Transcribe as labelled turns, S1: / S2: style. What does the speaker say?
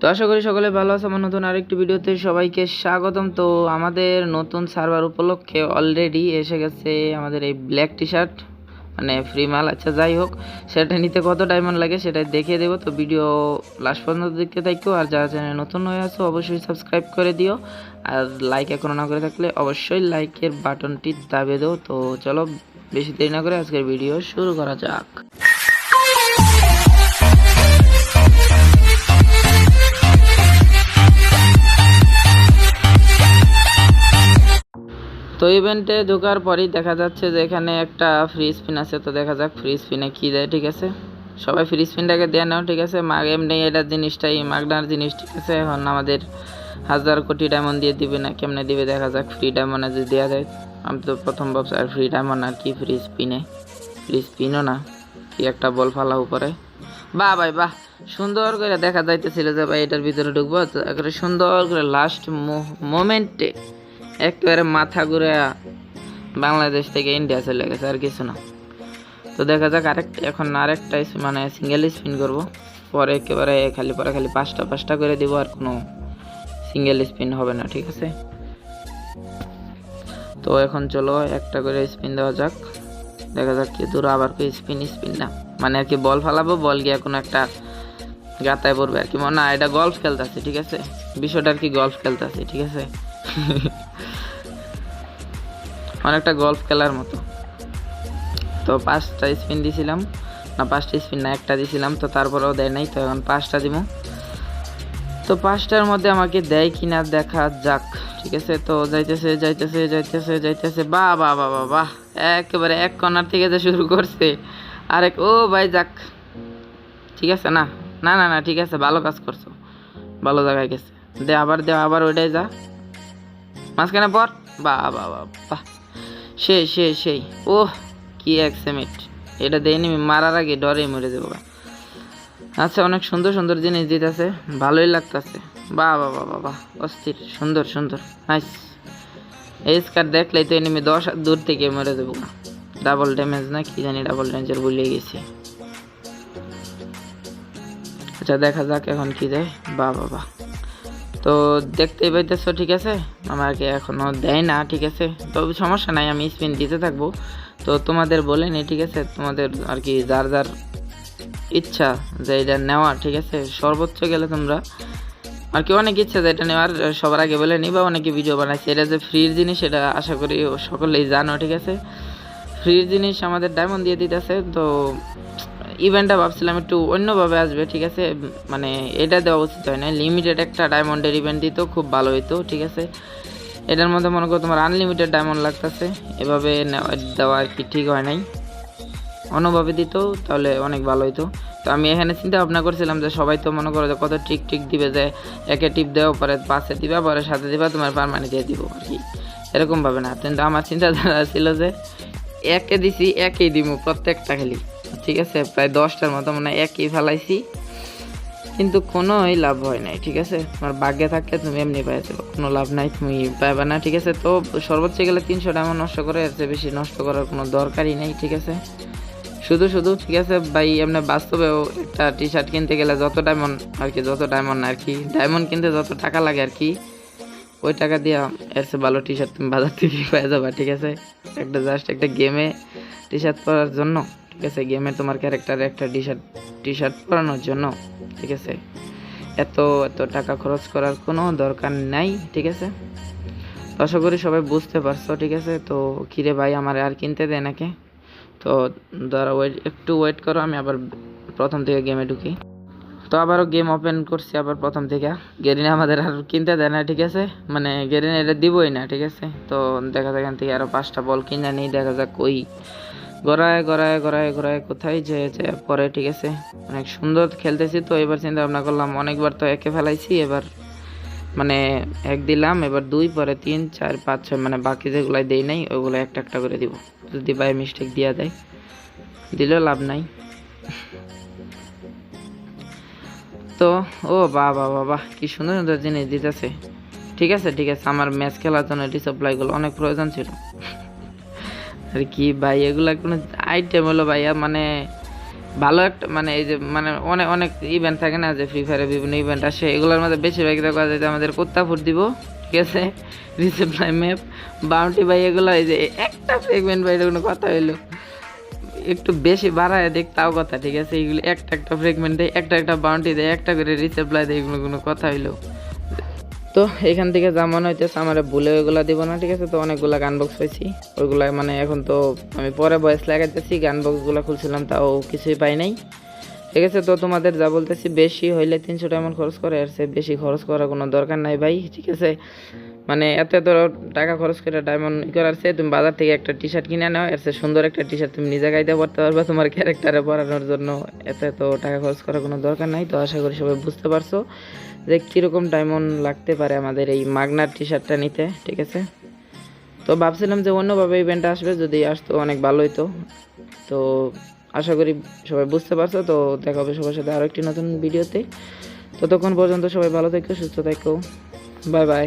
S1: তো আশা করি সকলে ভালো আছে, আমার নতুন আরেকটি ভিডিওতে সবাইকে স্বাগতম। তো আমাদের নতুন সার্ভার উপলক্ষে অলরেডি এসে গেছে আমাদের এই ব্ল্যাক টি শার্ট মানে ফ্রি মাল। আচ্ছা যাই হোক, সেটা নিতে কত ডায়মন্ড লাগে সেটা দেখিয়ে দেবো। তো ভিডিও লাস্ট পর্যন্ত দেখতে থাকো, আর যারা চ্যানেল নতুন হয়ে আছো, অবশ্যই সাবস্ক্রাইব করে দিও। আর লাইক এখনও না করে থাকলে অবশ্যই লাইকের বাটনটি দাবিয়ে দাও। তো চলো, বেশি দেরি না করে আজকের ভিডিও শুরু করা যাক। তো ইভেন্টে ঢোকার পরেই দেখা যাচ্ছে যে এখানে একটা ফ্রি স্পিন আছে, তো দেখা যাক ফ্রি স্পিনে কী দেয়, ঠিক আছে? সবাই ফ্রি স্পিনটাকে দিয়ে নাও, ঠিক আছে? মাগ এমনি এটার জিনিসটাই, মাগনার জিনিস, ঠিক আছে? এখন আমাদের হাজার কোটি ডায়মন্ড দিয়ে দিবে না, কেমনে দিবে? দেখা যাক ফ্রি ডায়মন্ড যদি দেওয়া যায়। আমি তো প্রথম ভাবছি, আর ফ্রি ডায়মন্ড আর কি ফ্রি স্পিনে ফ্রি স্পিনও না, কি একটা বল ফালা উপরে। বাহ ভাই, বাহ! সুন্দর করে দেখা যাইতেছিল যে ভাই এটার ভিতরে ঢুকবো সুন্দর করে লাস্ট মোমেন্টে একেবারে মাথা ঘুরে বাংলাদেশ থেকে ইন্ডিয়া চলে গেছে, আর কিছু না। তো দেখা যাক আরেক, এখন আরেকটা মানে সিঙ্গেল স্পিন করব। পরে একেবারে খালি, পরে খালি পাঁচটা পাঁচটা করে দিব, আর কোনো সিঙ্গেল স্পিন হবে না, ঠিক আছে? তো এখন চলো, একটা করে স্পিন দেওয়া যাক। দেখা যাক কি দূর, আবার কি স্পিন স্পিন না। মানে আর কি বল ফালাবো, বল গিয়ে কোনো একটা গাতায় পড়বে আর কি। না, এটা গল্ফ খেলতেছে, ঠিক আছে? বিষয়টা আর কি গল্ফ খেলতেছে, ঠিক আছে? অনেকটা গল্ফ খেলার মতো। তো পাঁচটা স্পিন দিছিলাম, না পাঁচটা স্পিন না, একটা দিছিলাম, তো তারপরেও দেয় নাই, তো এখন পাঁচটা দিব। তো পাঁচটার মধ্যে আমাকে দেয় কিনা দেখা যাক, ঠিক আছে? তো যাইতেছে যাইতেছে যাইতেছে যাইতেছে বাহ বাহ বাহ বাহ বাহ, একেবারে এক কর্নার থেকে যে শুরু করছে। আরেক, ও ভাই যাক, ঠিক আছে না? না না না, ঠিক আছে, ভালো কাজ করছ, ভালো জায়গায় গেছে। দে আবার দে আবার ওইটাই যা। মাঝখানে পর। বা বাহ বাহ সেই সেই সেই। ও কি এক সেমিট। এটা দেয়নি মারার আগে ডরে মরে যাব। আচ্ছা অনেক সুন্দর সুন্দর জিনিস দিতেছে। ভালোই লাগতেছে। বাহ বাহ বা বাহ বাহ অস্থির, সুন্দর সুন্দর। নাইস এই স্কার দেখলেই তো এনিমি দশ দূর থেকে মরে যাব ডাবল ড্যামেজ না কি জানি ডাবল ড্যামেজের ভুলে গেছি। আচ্ছা দেখা যাক এখন কি দেয়। বাহ বা বাহ। তো দেখতেই পাইতেছো, ঠিক আছে? আমাকে এখনও দেয় না, ঠিক আছে? তবে সমস্যা নাই, আমি স্পিন দিতে থাকব। তো তোমাদের বলে নি, ঠিক আছে? তোমাদের আর কি যার যার ইচ্ছা যে এটা নেওয়া ঠিক আছে? সর্বোচ্চ গেলে তোমরা আর কি অনেক ইচ্ছা যে এটা নেওয়ার, সবার আগে বলে নি বা অনেকে ভিডিও বানাইছে। এটা যে ফ্রির জিনিস, এটা আশা করি সকলেই জানো, ঠিক আছে? ফ্রির জিনিস আমাদের ডায়মন্ড দিয়ে দিতেছে, তো ইভেন্টটা ভাবছিলাম একটু অন্যভাবে আসবে, ঠিক আছে? মানে এটা দেওয়া উচিত হয় না লিমিটেড একটা ডায়মন্ডের ইভেন্ট দিত, খুব ভালো হইতো, ঠিক আছে? এটার মধ্যে মনে করো তোমার আনলিমিটেড ডায়মন্ড লাগতেছে, এভাবে দেওয়া আর কি ঠিক হয় নাই। অন্যভাবে দিত, তাহলে অনেক ভালো হইতো। তো আমি এখানে চিন্তা ভাবনা করছিলাম যে সবাই তো মনে করো যে কত ট্রিক ট্রিক দিবে যে একে টিপ দেওয়া পরে পাশে দিবা, পরে সাথে দিবা, তোমার পারমানি দিয়ে দিব আর কি। এরকম ভাবে না। কিন্তু আমার চিন্তাধারা ছিল যে একে দিছি, একই দিব প্রত্যেকটা খালি। ঠিক আছে, প্রায় দশটার মতো মানে একই ফেলাইছি। কিন্তু কোনোই লাভ হয় নাই, ঠিক আছে? তোমার ভাগ্যে থাকলে তুমি এমনি পাই যাবে কোনো লাভ নাই, তুমি পাইবে না, ঠিক আছে? তো সর্বোচ্চ গেলে তিনশো ডায়মন্ড নষ্ট করে এর চেয়ে বেশি নষ্ট করার কোনো দরকারই নেই, ঠিক আছে? শুধু শুধু, ঠিক আছে, ভাই, এমনি বাস্তবেও একটা টি শার্ট কিনতে গেলে যত ডায়মন্ড আর কি, যত ডায়মন্ড আর কি ডায়মন্ড কিনতে যত টাকা লাগে আর কি, ওই টাকা দিয়ে এর চেয়ে ভালো টি শার্ট তুমি বাজার থেকে পেয়ে যাবা, ঠিক আছে? একটা জাস্ট একটা গেমে টি শার্ট পরার জন্য। ঠিক আছে গেমে তোমার ক্যারেক্টারে একটা টি শার্ট টি শার্ট পরানোর জন্য, ঠিক আছে? এত এত টাকা খরচ করার কোনো দরকার নাই, ঠিক আছে? তো আশা করি সবাই বুঝতে পারছ, ঠিক আছে? তো কিরে ভাই, আমার আর কিনতে দেয় নাকি? তো ধরো ওয়েট একটু ওয়েট করো, আমি আবার প্রথম থেকে গেমে ঢুকি। তো আবারও গেম ওপেন করছি, আবার প্রথম থেকে। গেরিনা আমাদের আর কিনতে দেয় না, ঠিক আছে? মানে গেরিনা এটা দিবই না, ঠিক আছে? তো দেখা যাক এখান থেকে আরও পাঁচটা বল কিনে নেই, দেখা যাক ওই গড়ায় গড়ায় গড়ায় গড়ায় কোথায় যে পরে ঠিক আছে। অনেক সুন্দর খেলতেছি তো, এবার চিন্তা ভাবনা করলাম অনেকবার তো একে ফেলাইছি, এবার মানে এক দিলাম, এবার দুই, পরে তিন, চার, পাঁচ, ছয় মানে বাকি যেগুলাই দেই নাই ওইগুলো একটা একটা করে দিব। যদি বাই মিস্টেক দিয়া দেয় দিলেও লাভ নাই। তো, ও বাহ বাহ কি সুন্দর সুন্দর জিনিস দিতেছে। ঠিক আছে ঠিক আছে, আমার ম্যাচ খেলার জন্য রিসাপ্লাইগুলো অনেক প্রয়োজন ছিল। আর কি ভাই, এগুলা কোনো আইটেম হলো ভাইয়া মানে ভালো একটা মানে এই যে মানে অনেক অনেক ইভেন্ট থাকে না যে ফ্রি ফায়ারে বিভিন্ন ইভেন্ট আসে, এগুলোর মধ্যে বেশিরভাগ দেখা যায় যে আমাদের কোত্তাপুর দিব, ঠিক আছে? রিসেপ্লাই ম্যাপ বাউন্টি ভাই, এগুলো এই যে একটা ফ্রেগমেন্ট ভাই, কোনো কথা হইল। একটু বেশি বাড়ায় দেখ, তাও কথা, ঠিক আছে? এগুলো একটা একটা ফ্রেগমেন্ট দেয়, একটা একটা বাউন্টি দেয়, একটা করে রিসেপ্লাই দেয়, এগুলো কোনো কথা হইল। তো এখান থেকে যা মনে হইতেছে আমার ভুলে ওইগুলা দিব না, ঠিক আছে? তো অনেকগুলা গান বক্স পাইছি। ওইগুলা মানে এখন তো আমি পরে বয়স লাগাইতেছি, গান বক্সগুলো খুলছিলাম, তাও কিছুই পাই নাই। ঠিক আছে তো তোমাদের যা বলতেছি, বেশি হইলে তিনশো টাকা এমন খরচ করে আর সে বেশি খরচ করার কোনো দরকার নাই ভাই, ঠিক আছে? মানে এত এত টাকা খরচ করে ডায়মন্ড করার চেয়ে তুমি বাজার থেকে একটা টি শার্ট কিনে নাও চেয়ে সুন্দর একটা টি শার্ট তুমি নিজে গাইতে পারতে পারবে, তোমার ক্যারেক্টারে পড়ানোর জন্য। এত এত টাকা খরচ করার কোনো দরকার নাই, তো আশা করি সবাই বুঝতে পারছ যে কীরকম ডায়মন্ড লাগতে পারে আমাদের এই মাগনার টি শার্টটা নিতে, ঠিক আছে? তো ভাবছিলাম যে অন্যভাবে ইভেন্টটা আসবে, যদি আসতো অনেক ভালো হতো তো আশা করি সবাই বুঝতে পারছ। তো দেখা হবে সবার সাথে আরও একটি নতুন ভিডিওতে। ততক্ষণ পর্যন্ত সবাই ভালো থেকো, সুস্থ থেকো। Bye bye.